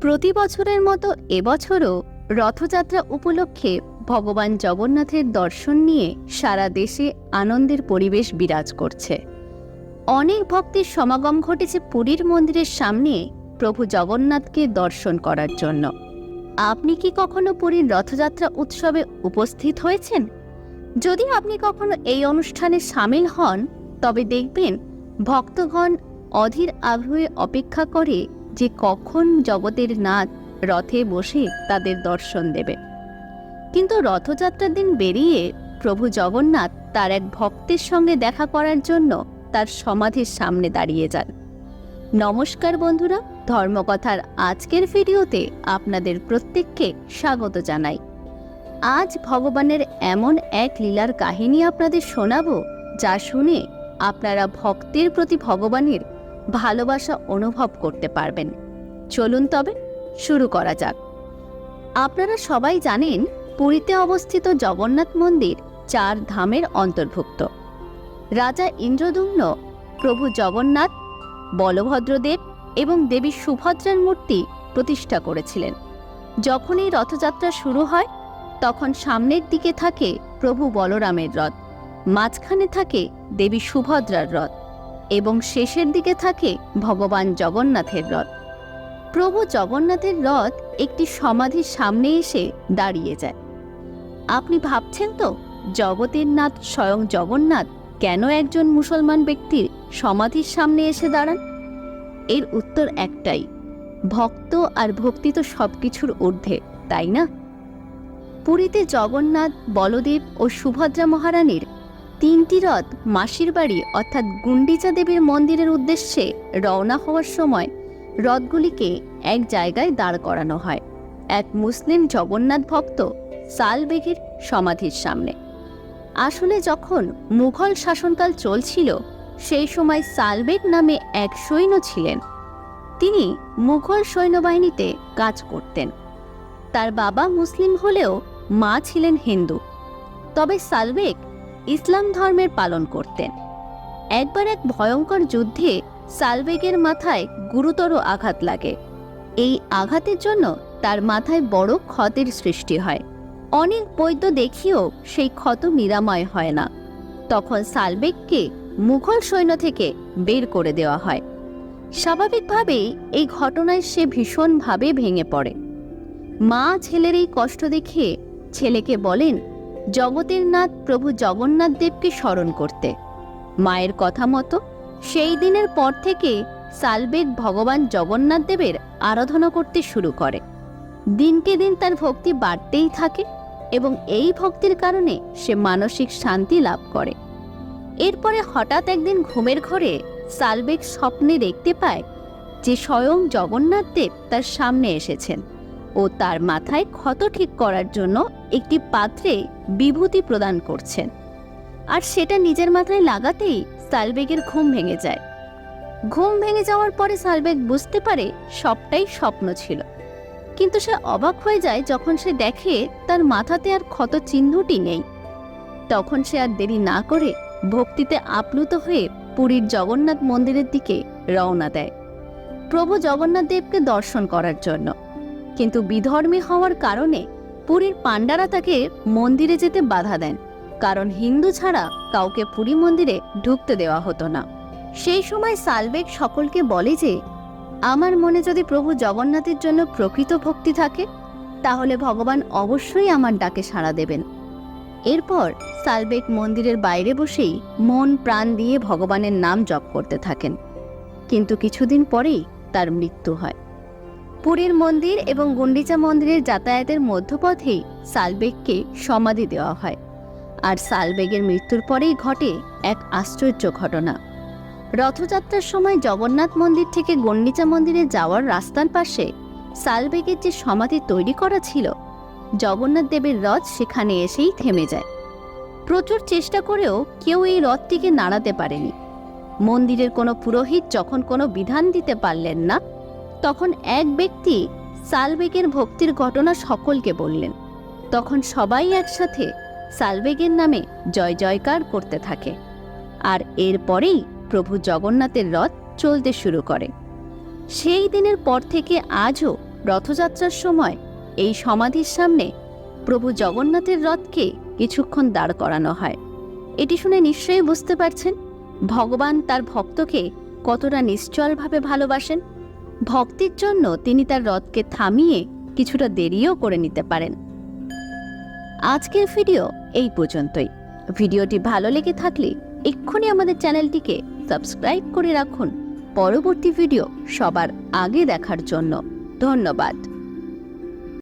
প্রতি বছরের মতো এবছরও রথযাত্রা উপলক্ষে ভগবান জগন্নাথের দর্শন নিয়ে সারা দেশে আনন্দের পরিবেশ বিরাজ করছে। অনেক ভক্তের সমাগম ঘটেছে পুরীর মন্দিরের সামনে প্রভু জগন্নাথকে দর্শন করার জন্য। আপনি কি কখনো পুরীর রথযাত্রা উৎসবে উপস্থিত হয়েছেন? যদি আপনি কখনো এই অনুষ্ঠানে সামিল হন, তবে দেখবেন ভক্তগণ অধীর আগ্রহে অপেক্ষা করে যে কখন জগতের নাথ রথে বসে তাদের দর্শন দেবে। কিন্তু রথযাত্রার দিন বেরিয়ে প্রভু জগন্নাথ তার এক ভক্তের সঙ্গে দেখা করার জন্য তার সমাধির সামনে দাঁড়িয়ে যান। নমস্কার বন্ধুরা, ধর্মকথার আজকের ভিডিওতে আপনাদের প্রত্যেককে স্বাগত জানাই। আজ ভগবানের এমন এক লীলার কাহিনী আপনাদের শোনাবো, যা শুনে আপনারা ভক্তের প্রতি ভগবানের ভালোবাসা অনুভব করতে পারবেন। চলুন তবে শুরু করা যাক। আপনারা সবাই জানেন পুরীতে অবস্থিত জগন্নাথ মন্দির চার ধামের অন্তর্ভুক্ত। রাজা ইন্দ্রদুম্ন, প্রভু জগন্নাথ, বলভদ্রদেব এবং দেবী সুভদ্রার মূর্তি প্রতিষ্ঠা করেছিলেন। যখন এই রথযাত্রা শুরু হয়, তখন সামনের দিকে থাকে প্রভু বলরামের রথ, মাঝখানে থাকে দেবী সুভদ্রার রথ। এবং শেষের দিকে থাকে ভগবান জগন্নাথের রথ। প্রভু জগন্নাথের রথ একটি সমাধির সামনে এসে দাঁড়িয়ে যায়। আপনি ভাবছেন তো, জগতের নাথ স্বয়ং জগন্নাথ কেন একজন মুসলমান ব্যক্তির সমাধির সামনে এসে দাঁড়ান? এর উত্তর একটাই, ভক্ত আর ভক্তি তো সব কিছুর ঊর্ধ্বে, তাই না? পুরীতে জগন্নাথ, বলদেব ও সুভদ্রা মহারানীর তিনটি রথ মাসির বাড়ি অর্থাৎ গুন্ডিচা দেবীর মন্দিরের উদ্দেশ্যে রওনা হওয়ার সময় রথগুলিকে এক জায়গায় দাঁড় করানো হয়। এক মুসলিম জগন্নাথ ভক্ত সালবেগের সমাধির সামনে। আসলে যখন মুঘল শাসনকাল চলছিল, সেই সময় সালবেগ নামে এক সৈন্য ছিলেন। তিনি মুঘল সৈন্যবাহিনীতে কাজ করতেন। তার বাবা মুসলিম হলেও মা ছিলেন হিন্দু। তবে সালবেগ ইসলাম ধর্মের পালন করতেন। একবার এক ভয়ঙ্কর যুদ্ধে সালবেগের মাথায় গুরুতর আঘাত লাগে। এই আঘাতের জন্য তার মাথায় বড় ক্ষতের সৃষ্টি হয়। অনেক বৈদ্য দেখিয়েও সেই ক্ষত নিরাময় হয় না। তখন সালবেগকে মুঘল সৈন্য থেকে বের করে দেওয়া হয়। স্বাভাবিকভাবেই এই ঘটনায় সে ভীষণভাবে ভেঙে পড়ে। মা ছেলের এই কষ্ট দেখে ছেলেকে বলেন জগতের নাথ প্রভু জগন্নাথ দেবকে স্মরণ করতে। মায়ের কথা মতো সেই দিনের পর থেকে সালবেগ ভগবান জগন্নাথ দেবের আরাধনা করতে শুরু করে। দিনকে দিন তার ভক্তি বাড়তেই থাকে এবং এই ভক্তির কারণে সে মানসিক শান্তি লাভ করে। এরপরে হঠাৎ একদিন ঘুমের ঘরে সালবেগ স্বপ্নে দেখতে পায় যে স্বয়ং জগন্নাথ দেব তার সামনে এসেছেন। ও তার মাথায় ক্ষত ঠিক করার জন্য একটি পাত্রে বিভূতি প্রদান করছেন। আর সেটা নিজের মাথায় লাগাতেই সালবেগের ঘুম ভেঙে যায়। ঘুম ভেঙে যাওয়ার পরে সালবেগ বুঝতে পারে সবটাই স্বপ্ন ছিল। কিন্তু সে অবাক হয়ে যায় যখন সে দেখে তার মাথাতে আর ক্ষত চিহ্নটি নেই। তখন সে আর দেরি না করে ভক্তিতে আপ্লুত হয়ে পুরীর জগন্নাথ মন্দিরের দিকে রওনা দেয়। প্রভু জগন্নাথ দেবকে দর্শন করার জন্য। কিন্তু বিধর্মী হওয়ার কারণে পুরীর পাণ্ডারা তাকে মন্দিরে যেতে বাধা দেন, কারণ হিন্দু ছাড়া কাউকে পুরী মন্দিরে ঢুকতে দেওয়া হতো না। সেই সময় সালবেগ সকলকে বলে যে, আমার মনে যদি প্রভু জগন্নাথের জন্য প্রকৃত ভক্তি থাকে, তাহলে ভগবান অবশ্যই আমার ডাকে সাড়া দেবেন। এরপর সালবেগ মন্দিরের বাইরে বসেই মন প্রাণ দিয়ে ভগবানের নাম জপ করতে থাকেন। কিন্তু কিছুদিন পরেই তার মৃত্যু হয়। পুরীর মন্দির এবং গুন্ডিচা মন্দিরের যাতায়াতের মধ্যপথেই সালবেগকে সমাধি দেওয়া হয়। আর সালবেগের মৃত্যুর পরেই ঘটে এক আশ্চর্য ঘটনা। রথযাত্রার সময় জগন্নাথ মন্দির থেকে গন্ডিচা মন্দিরে যাওয়ার রাস্তার পাশে সালবেগের যে সমাধি তৈরি করা ছিল, জগন্নাথ দেবের রথ সেখানে এসেই থেমে যায়। প্রচুর চেষ্টা করেও কেউ এই রথটিকে নাড়াতে পারেনি। মন্দিরের কোনো পুরোহিত যখন কোনো বিধান দিতে পারলেন না তখন এক ব্যক্তি সালবেগের ভক্তির ঘটনা সকলকে বললেন। তখন সবাই একসাথে সালবেগের নামে জয় জয়কার করতে থাকে। আর এরপরেই প্রভু জগন্নাথের রথ চলতে শুরু করে। সেই দিনের পর থেকে আজও রথযাত্রার সময় এই সমাধির সামনে প্রভু জগন্নাথের রথকে কিছুক্ষণ দাঁড় করানো হয়। এটি শুনে নিশ্চয়ই বুঝতে পারছেন, ভগবান তার ভক্তকে কতটা নিশ্চলভাবে ভালোবাসেন। ভক্তির জন্য তিনি তার রথকে থামিয়ে কিছুটা দেরিও করে নিতে পারেন। আজকের ভিডিও এই পর্যন্তই। ভিডিওটি ভালো লেগে থাকলে এক্ষুনি আমাদের চ্যানেলটিকে সাবস্ক্রাইব করে রাখুন। পরবর্তী ভিডিও সবার আগে দেখার জন্য ধন্যবাদ।